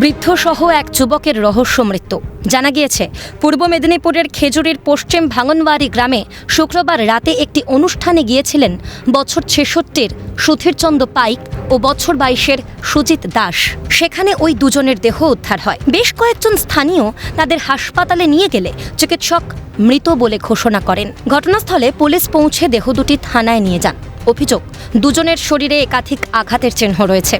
বৃদ্ধ সহ এক যুবকের রহস্য মৃত্যু। জানা গিয়েছে, পূর্ব মেদিনীপুরের খেজুরির পশ্চিম ভাঙনবাড়ি গ্রামে শুক্রবার রাতে একটি অনুষ্ঠানে গিয়েছিলেন বছর ছেষট্টির সুধীরচন্দ্র পাইক ও বছর বাইশের সুজিত দাস। সেখানে ওই দুজনের দেহ উদ্ধার হয়। বেশ কয়েকজন স্থানীয় তাদের হাসপাতালে নিয়ে গেলে চিকিৎসক মৃত বলে ঘোষণা করেন। ঘটনাস্থলে পুলিশ পৌঁছে দেহ দুটি থানায় নিয়ে যান। অভিযোগ, দুজনের শরীরে একাধিক আঘাতের চিহ্ন রয়েছে।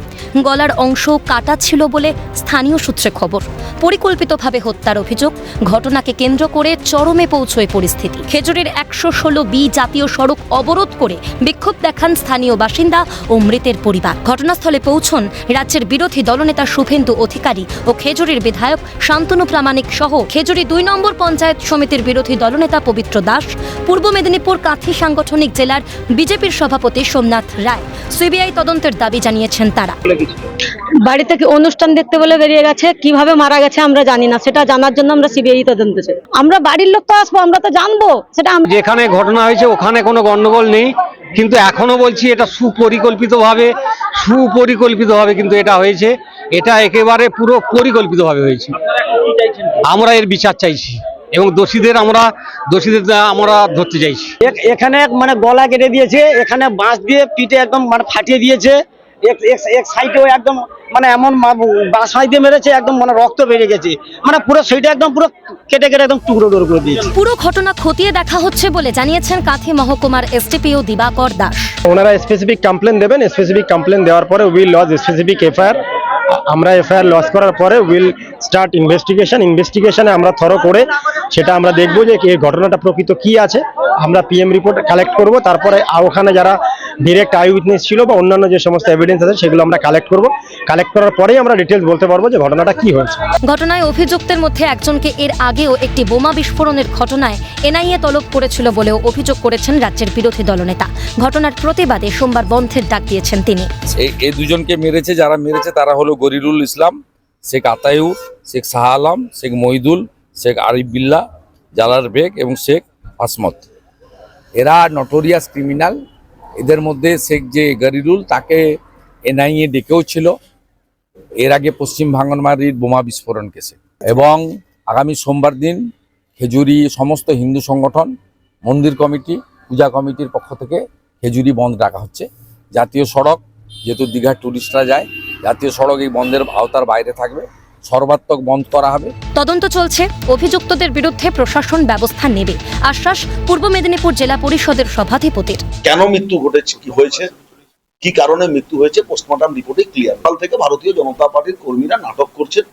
গলার অংশ কাটা ছিল বলে স্থানীয় সূত্রে খবর। পরিকল্পিতভাবে হত্যার অভিযোগ, ঘটনাকে কেন্দ্র করে চরমে পৌঁছয় পরিস্থিতি। খেজুরের একশো ষোলো বি জাতীয় সড়ক অবরোধ করে বিক্ষোভ দেখান স্থানীয় বাসিন্দা ও মৃতের পরিবার। ঘটনাস্থলে পৌঁছন রাজ্যের বিরোধী দলনেতা শুভেন্দু অধিকারী ও খেজুরির বিধায়ক শান্তনু প্রামাণিক সহ খেজুরি দুই নম্বর পঞ্চায়েত সমিতির বিরোধী দলনেতা পবিত্র দাস পূর্ব মেদিনীপুর কাঁথি সাংগঠনিক জেলার বিজেপির সভাপতি সোমনাথ রায়। সিবিআই তদন্তের দাবি জানিয়েছেন তারা। বাড়ি থেকে অনুষ্ঠান দেখতে বলে বেরিয়ে গেছে কীভাবে মারা গেছে আমরা জানি না সেটা জানার জন্য আমরা সিবিআই তদন্ত চাই। আমরা বাড়ির লোক তো আসব আমরা তো জানব সেটা যেখানে ঘটনা হয়েছে ওখানে কোনো গন্ডগোল নেই কিন্তু এখনও বলছি এটা সুপরিকল্পিতভাবে সুপরিকল্পিতভাবে কিন্তু এটা হয়েছে। এটা একেবারে পুরো পরিকল্পিতভাবে হয়েছে। আমরা এর বিচার চাইছি। এবং দোষীদের আমরা দোষীদের আমরা ধরতে চাইছি এক- এখানে মানে গলা কেটে দিয়েছে এখানে বাঁশ দিয়ে পিঠে একদম মানে ফাটিয়ে দিয়েছে। এক- সাইডেও একদম মানে এমন বাঁশ দিয়ে মেরেছে একদম মানে রক্ত বেরিয়ে গেছে। মানে পুরো সেইটা একদম পুরো কেটে কেটে একদম টুকরো টুকরো করে দিয়েছে। পুরো ঘটনা খতিয়ে দেখা হচ্ছে বলে জানিয়েছেন কাঁথি মহকুমার এসটিপিও দিবাকর দাস। ওনারা স্পেসিফিক কমপ্লেন দেবেন স্পেসিফিক কমপ্লেন দেওয়ার পরে উইল লজ স্পেসিফিক এফআইআর আমরা এফআইআর লস করার পরে উইল স্টার্ট ইনভেস্টিগেশন ইনভেস্টিগেশনে আমরা থরো করে সেটা আমরা দেখব যে এই ঘটনাটা প্রকৃত কি আছে। আমরা পিএম রিপোর্ট কালেক্ট করব। তারপরে ওখানে যারা ডিরেক্ট আই উইটনেস ছিল বা অন্যান্য যে সমস্ত এভিডেন্স আছে সেগুলো আমরা কালেক্ট করব। কালেক্ট করার পরেই আমরা ডিটেলস বলতে পারব যে ঘটনাটা কি হয়েছে। ঘটনায় অভিযুক্তের মধ্যে একজনকে এর আগেও একটি বোমা বিস্ফোরণের ঘটনায় এনআইএ তলব করেছিল বলেও অভিযোগ করেছেন রাজ্যের বিরোধী দলনেতা। ঘটনার প্রতিবাদে সোমবার বন্ধের ডাক দিয়েছেন তিনি। এই দুজনকে মেরেছে যারা মেরেছে তারা হলো গরিরুল ইসলাম শেখ আতায়ুর শেখ শাহ আলম শেখ মহিদুল শেখ আরিফ বিল্লা জালার বেগ এবং শেখ আসমত। এরা নটোরিয়াস ক্রিমিনাল এদের মধ্যে শেখ যে গরিরুল, তাকে এনআইএ ডেকেও ছিল। এর আগে পশ্চিম ভাঙনমারির বোমা বিস্ফোরণ কেসে। এবং আগামী সোমবার দিন খেজুরি, সমস্ত হিন্দু সংগঠন, মন্দির কমিটি, পূজা কমিটির পক্ষ থেকে খেজুরি বন্ধ রাখা হচ্ছে। জাতীয় সড়ক, যেহেতু দীঘার টুরিস্টরা যায়, জাতীয় সড়ক এই বন্ধের আওতার বাইরে থাকবে। সর্বাত্মক বন্ধ করা হবে। তদন্ত চলছে। অভিযুক্তদের বিরুদ্ধে প্রশাসন ব্যবস্থা নেবে। আশ্বাস পূর্ব মেদিনীপুর জেলা পরিষদের সভাধিপতির। কেন মৃত্যু ঘটেছে? কি হয়েছে? কি কারণে মৃত্যু হয়েছে? পোস্টমর্টম রিপোর্টে ক্লিয়ার কাল থেকে ভারতীয় জনতা পার্টির কর্মীরা নাটক করছেন।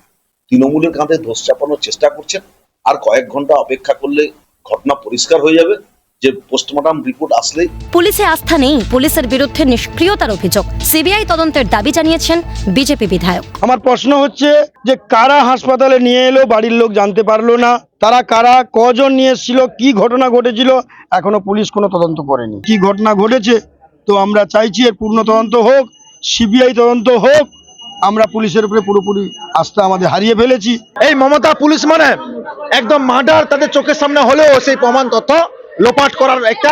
তৃণমূলের কাঁধে দোষ চাপানোর চেষ্টা করছেন। আর কয়েক ঘণ্টা অপেক্ষা করলে ঘটনা পরিষ্কার হয়ে যাবে। যে পোস্টমর্টম রিপোর্ট আসলেই পুলিশে আস্থা নেই পুলিশের বিরুদ্ধে নিষ্ক্রিয়তার অভিযোগ। সিবিআই তদন্তের দাবি জানিয়েছেন বিজেপি বিধায়ক। আমার প্রশ্ন হচ্ছে যে কারা হাসপাতালে নিয়ে এলো বাড়ির লোক জানতে পারল না? তারা কারা কজন নিয়ে এসেছিল কি ঘটনা ঘটেছিল? এখনও পুলিশ কোনো তদন্ত করেনি। কি ঘটনা ঘটেছে? তো আমরা চাইছি এর পূর্ণ তদন্ত হোক সিবিআই তদন্ত হোক আমরা পুলিশের উপরে পুরোপুরি আস্থা আমাদের হারিয়ে ফেলেছি। এই মমতা পুলিশ মানে? একদম মার্ডার তাদের চোখের সামনে হলেও সেই প্রমাণ তথ্য লোপাট করার একটা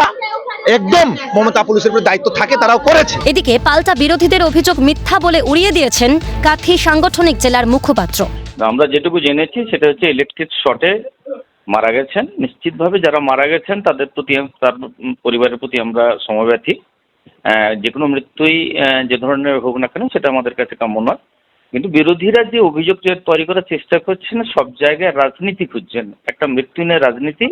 একদম মমতা পুলিশের উপরে দায়িত্ব থাকে তারাও করেছে। এদিকে পাল্টা বিরোধীদের অভিযোগ মিথ্যা বলে উড়িয়ে দিয়েছেন কাথি সাংগঠনিক জেলার মুখপাত্র। আমরা যেটুকু জেনেছি সেটা হচ্ছে ইলেকট্রিক শর্টে মারা গেছেন। নিশ্চিতভাবে যারা মারা গেছেন তাদের প্রতি তার পরিবারের প্রতি আমরা সমব্যথী। আহ, যে কোনো মৃত্যুই আহ, যে ধরনের হোক না কেন সেটা আমাদের কাছে কাম্য নয়। কিন্তু বিরোধীরা যে অভিযোগ তৈরি করার চেষ্টা করছেন সব জায়গায় রাজনীতি খুঁজছেন। একটা মৃত্যু নিয়ে রাজনীতি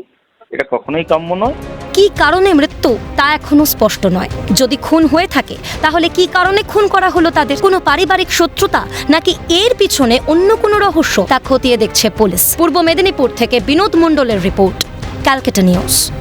এটা কখনোই কাম্য নয়। কি কারণে মৃত্যু? তা এখনও স্পষ্ট নয়। যদি খুন হয়ে থাকে, তাহলে কি কারণে খুন করা হলো তাদের? কোনো পারিবারিক শত্রুতা? নাকি এর পিছনে অন্য কোনো রহস্য? তা খতিয়ে দেখছে পুলিশ। পূর্ব মেদিনীপুর থেকে বিনোদ মণ্ডলের রিপোর্ট, ক্যালকাটা নিউজ।